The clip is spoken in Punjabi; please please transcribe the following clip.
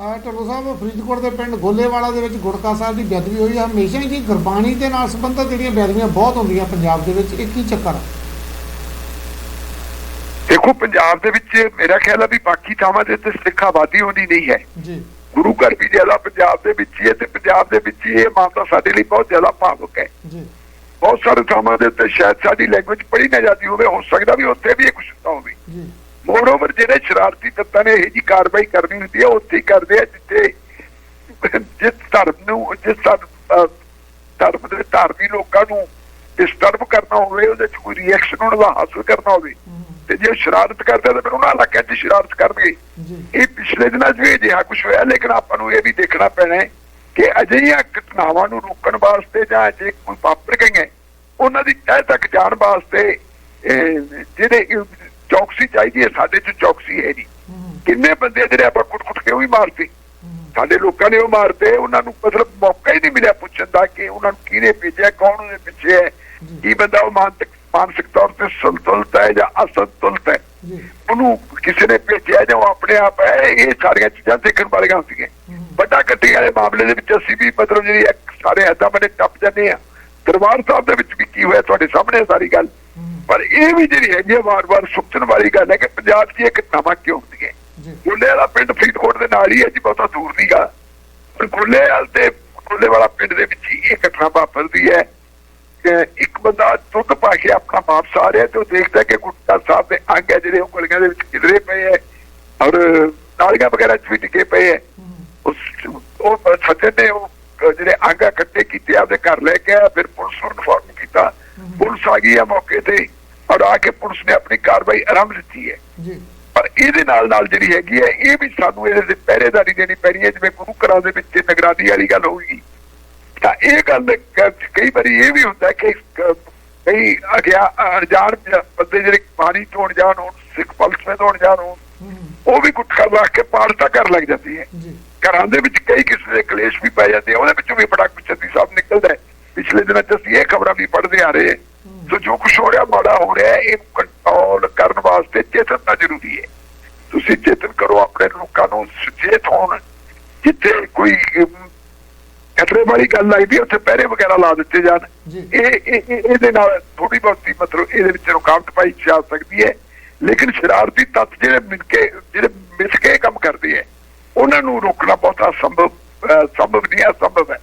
ਢੱਲੋ ਸਾਹਿਬ ਫਰੀਦਕੋਟ ਦੇ ਪਿੰਡ ਗੋਲੇਵਾਲਾ ਦੇ ਵਿੱਚ ਗੁੜਕਾ ਸਾਹਿਬ ਦੀ ਬੇਅਦਬੀ ਹੋਈ ਹੈ ਹਮੇਸ਼ਾ ਹੀ ਜੀ ਗੁਰਬਾਣੀ ਦੇ ਨਾਲ ਸੰਬੰਧਿਤ ਜਿਹੜੀਆਂ ਬੇਅਦਬੀਆਂ ਬਹੁਤ ਹੁੰਦੀਆਂ ਪੰਜਾਬ ਦੇ ਵਿੱਚ ਇਹ ਕੀ ਚੱਕਰ ਦੇਖੋ ਪੰਜਾਬ ਦੇ ਵਿੱਚ ਮੇਰਾ ਖਿਆਲ ਆ ਵੀ ਬਾਕੀ ਥਾਵਾਂ ਦੇ ਉੱਤੇ ਸਿੱਖ ਆਬਾਦੀ ਹੋਣੀ ਨਹੀਂ ਹੈ। ਜੀ। ਗੁਰੂ ਘਰ ਵੀ ਜ਼ਿਆਦਾ ਪੰਜਾਬ ਦੇ ਵਿੱਚ ਹੀ ਹੈ ਤੇ ਪੰਜਾਬ ਦੇ ਵਿੱਚ ਹੀ ਇਹ ਮਾਮਲਾ ਸਾਡੇ ਲਈ ਬਹੁਤ ਜ਼ਿਆਦਾ ਭਾਵੁਕ ਹੈ। ਜੀ। ਬਹੁਤ ਸਾਰੇ ਥਾਵਾਂ ਦੇ ਉੱਤੇ ਸ਼ਾਇਦ ਸਾਡੀ ਲੈਂਗੁਏਜ ਪੜ੍ਹੀ ਨਾ ਜਾਂਦੀ ਹੋਵੇ ਹੋ ਸਕਦਾ ਵੀ ਉੱਥੇ ਵੀ ਇਹ ਕੁਛ ਹੁੰਦਾ ਹੋਵੇ। ਜੀ। ਮੋਰਓਵਰ ਜਿਹੜੇ ਸ਼ਰਾਰਤੀ ਤੱਤਾਂ ਨੇ ਇਹ ਜੀ ਕਾਰਵਾਈ ਕਰਨੀ ਹੁੰਦੀ ਹੈ ਉੱਥੇ ਹੀ ਕਰਦੇ ਆ ਜਿੱਥੇ ਜਿਸ ਧਰਮ ਨੂੰ ਜਿਸ ਧਰਮ ਦੇ ਧਾਰਮੀ ਲੋਕਾਂ ਨੂੰ ਡਿਸਟਰਬ ਕਰਨਾ ਹੋਵੇ ਉਹਦੇ ਚ ਕੋਈ ਰਿਐਕਸ਼ਨ ਉਹਨਾਂ ਦਾ ਹਾਸਲ ਕਰਨਾ ਹੋਵੇ ਤੇ ਜੇ ਸ਼ਰਾਰਤ ਕਰਦੇ ਤਾਂ ਫਿਰ ਉਹਨਾਂ ਇਲਾਕਿਆਂ 'ਚ ਸ਼ਰਾਰਤ ਕਰਨਗੇ। ਇਹ ਪਿਛਲੇ ਦਿਨਾਂ 'ਚ ਵੀ ਅਜਿਹਾ ਕੁਝ ਹੋਇਆ ਲੇਕਿਨ ਆਪਾਂ ਨੂੰ ਇਹ ਵੀ ਦੇਖਣਾ ਪੈਣਾ ਹੈ ਕਿ ਅਜਿਹੀਆਂ ਘਟਨਾਵਾਂ ਨੂੰ ਰੋਕਣ ਵਾਸਤੇ ਜਾਂ ਜੇ ਕੋਈ ਵਾਪਰ ਗਈਆਂ ਉਹਨਾਂ ਦੀ ਤਹਿ ਤੱਕ ਜਾਣ ਵਾਸਤੇ ਜਿਹੜੇ ਚੌਕਸੀ ਚਾਹੀਦੀ ਹੈ ਸਾਡੇ 'ਚ ਚੌਕਸੀ ਹੈ ਨਹੀਂ ਕਿੰਨੇ ਬੰਦੇ ਜਿਹੜੇ ਆਪਾਂ ਕੁੱਟ-ਕੁੱਟ ਕੇ ਉਹ ਹਮ, ਸਾਡੇ ਲੋਕਾਂ ਨੇ ਉਹ ਮਾਰਤੇ ਉਹਨਾਂ ਨੂੰ ਮਤਲਬ ਮੌਕਾ ਹੀ ਨਹੀਂ ਮਿਲਿਆ ਪੁੱਛਣ ਦਾ ਕਿ ਉਹਨਾਂ ਨੂੰ ਕਿਹਨੇ ਭੇਜਿਆ ਕੌਣ ਉਹਦੇ ਪਿੱਛੇ ਹੈ। ਕੀ ਬੰਦਾ ਉਹ ਮਾਨਸਿਕ ਮਾਨਸਿਕ ਤੌਰ ਤੇ ਸੰਤੁਲਿਤ ਹੈ ਜਾਂ ਅਸੰਤੁਲਿਤ ਹੈ? ਉਹਨੂੰ ਕਿਸੇ ਨੇ ਭੇਜਿਆ ਜਾਂ ਉਹ ਆਪਣੇ ਆਪ ਹੈ ਇਹ ਸਾਰੀਆਂ ਚੀਜ਼ਾਂ ਦੇਖਣ ਵਾਲੀਆਂ ਹੁੰਦੀਆਂ ਵੱਡਾ ਗੱਡੀ ਵਾਲੇ ਮਾਮਲੇ ਦੇ ਵਿੱਚ ਅਸੀਂ ਵੀ ਮਤਲਬ ਜਿਹੜੀ ਸਾਰੇ ਐਦਾਂ ਬਣੇ ਟੱਪ ਜਾਂਦੇ ਆ ਦਰਬਾਰ ਸਾਹਿਬ ਦੇ ਵਿੱਚ ਵੀ ਕੀ ਹੋਇਆ ਤੁਹਾਡੇ ਸਾਹਮਣੇ ਸਾਰੀ ਗੱਲ? ਪਰ ਇਹ ਵੀ ਜਿਹੜੀ ਹੈਗੀ ਹੈ ਵਾਰ-ਵਾਰ ਸੋਚਣ ਵਾਲੀ ਗੱਲ ਹੈ ਕਿ ਪੰਜਾਬ 'ਚ ਇਹ ਘਟਨਾਵਾਂ ਕਿਉਂ ਹੁੰਦੀਆਂ? ਗੋਲੇ ਵਾਲਾ ਪਿੰਡ ਫਰੀਦਕੋਟ ਦੇ ਨਾਲ ਹੀ ਹੈ ਜੀ ਬਹੁਤਾ ਦੂਰ ਨਹੀਂਗਾ ਪਰ ਗੋਲੇ ਵਾਲ ਤੇ ਗੋਲੇ ਵਾਲਾ ਪਿੰਡ ਦੇ ਵਿੱਚ ਹੀ ਇਹ ਘਟਨਾ ਵਾਪਰਦੀ ਹੈ ਕਿ ਇੱਕ ਬੰਦਾ ਦੁੱਧ ਪਾ ਕੇ ਆਪਣਾ ਵਾਪਸ ਆ ਰਿਹਾ ਤੇ ਉਹ ਦੇਖਦਾ ਕਿ ਗੁੱਟਾ ਸਾਹਿਬ ਦੇ ਅੰਗ ਹੈ ਜਿਹੜੇ ਉਹ ਗਲੀਆਂ ਦੇ ਵਿੱਚ ਕਿਧਰੇ ਪਏ ਹੈ ਔਰ ਨਾਲੀਆਂ ਵਗੈਰਾ ਚ ਵੀ ਟਿਕੇ ਪਏ ਹੈ। ਉਸ ਉਹ ਸੱਜਣ ਨੇ ਉਹ ਜਿਹੜੇ ਅੰਗ ਇਕੱਠੇ ਕੀਤੇ ਆਪਦੇ ਘਰ ਲੈ ਕੇ ਆਇਆ ਫਿਰ ਪੁਲਿਸ ਨੂੰ ਇਨਫੋਰਮ ਕੀਤਾ। ਪੁਲਿਸ ਆ ਗਈ ਆ ਮੌਕੇ ਤੇ। ਔਰ ਆ ਕੇ ਪੁਲਿਸ ਨੇ ਆਪਣੀ ਕਾਰਵਾਈ ਆਰੰਭ ਦਿੱਤੀ ਹੈ। ਜੀ। ਪਰ ਇਹਦੇ ਨਾਲ ਨਾਲ ਜਿਹੜੀ ਹੈਗੀ ਹੈ ਇਹ ਵੀ ਸਾਨੂੰ ਇਹਦੇ ਤੇ ਪਹਿਰੇਦਾਰੀ ਦੇਣੀ ਪੈਣੀ ਹੈ। ਜਿਵੇਂ ਗੁਰੂ ਘਰਾਂ ਦੇ ਵਿੱਚ ਨਿਗਰਾਨੀ ਵਾਲੀ ਗੱਲ ਹੋਊਗੀ ਤਾਂ ਇਹ ਗੱਲ ਕ- ਕਈ ਵਾਰੀ ਇਹ ਵੀ ਹੁੰਦਾ ਕਿ ਕਈ ਅਗਿਆ ਅਣਜਾਣ ਬੰਦੇ ਜਿਹੜੇ ਪਾਣੀ ਧੋਣ ਜਾਣ ਹੋਣ ਸਿੱਖ ਫਲਸਫੇ ਧੋਣ ਜਾਣ ਹੋਣ ਉਹ ਵੀ ਗੁਟਕਾ ਰੱਖ ਕੇ ਪਾੜਤਾ ਕਰ ਲੱਗ ਜਾਂਦੀ ਹੈ। ਘਰਾਂ ਦੇ ਵਿੱਚ ਕਈ ਕਿਸਮ ਦੇ ਕਲੇਸ਼ ਵੀ ਪੈ ਜਾਂਦੇ ਆ। ਉਹਦੇ ਵਿੱਚੋਂ ਵੀ ਬੜਾ ਕੁਛ ਸੱਦੀ ਸਾਹਿਬ ਨਿਕਲਦਾ ਹੈ। ਪਿਛਲੇ ਦਿਨਾਂ 'ਚ ਅਸੀਂ ਇਹ ਖਬਰਾਂ ਵੀ ਪੜ੍ਹਦੇ ਆ ਰਹੇ ਜੋ ਕੁਛ ਹੋ ਰਿਹਾ ਮਾੜਾ ਹੋ ਰਿਹਾ ਇਹ ਕੰਟਰੋਲ ਕਰਨ ਵਾਸਤੇ ਚੇਤਨਤਾ ਜ਼ਰੂਰੀ ਹੈ। ਤੁਸੀਂ ਚੇਤਨ ਕਰੋ ਆਪਣੇ ਲੋਕਾਂ ਨੂੰ ਸੁਚੇਤ ਹੋਣ। ਜਿੱਥੇ ਕੋਈ ਖਤਰੇ ਵਾਲੀ ਗੱਲ ਲੱਗਦੀ ਉੱਥੇ ਪਹਿਰੇ ਵਗੈਰਾ ਲਾ ਦਿੱਤੇ ਜਾਣ। ਜੀ। ਇਹ ਇਹ- ਇਹ- ਇਹਦੇ ਨਾਲ ਥੋੜੀ ਬਹੁਤੀ ਮਤਲਬ ਇਹਦੇ ਵਿੱਚ ਰੁਕਾਵਟ ਪਾਈ ਜਾ ਸਕਦੀ ਹੈ। ਲੇਕਿਨ ਸ਼ਰਾਰਤੀ ਤੱਤ ਜਿਹੜੇ ਮਿਲ ਕੇ ਜਿਹੜੇ ਮਿਲ ਕੇ ਕੰਮ ਕਰਦੇ ਹੈ ਉਹਨਾਂ ਨੂੰ ਰੋਕਣਾ ਬਹੁਤਾ ਸੰਭਵ ਸੰਭਵ ਨਹੀਂ ਹੈ ਸੰਭਵ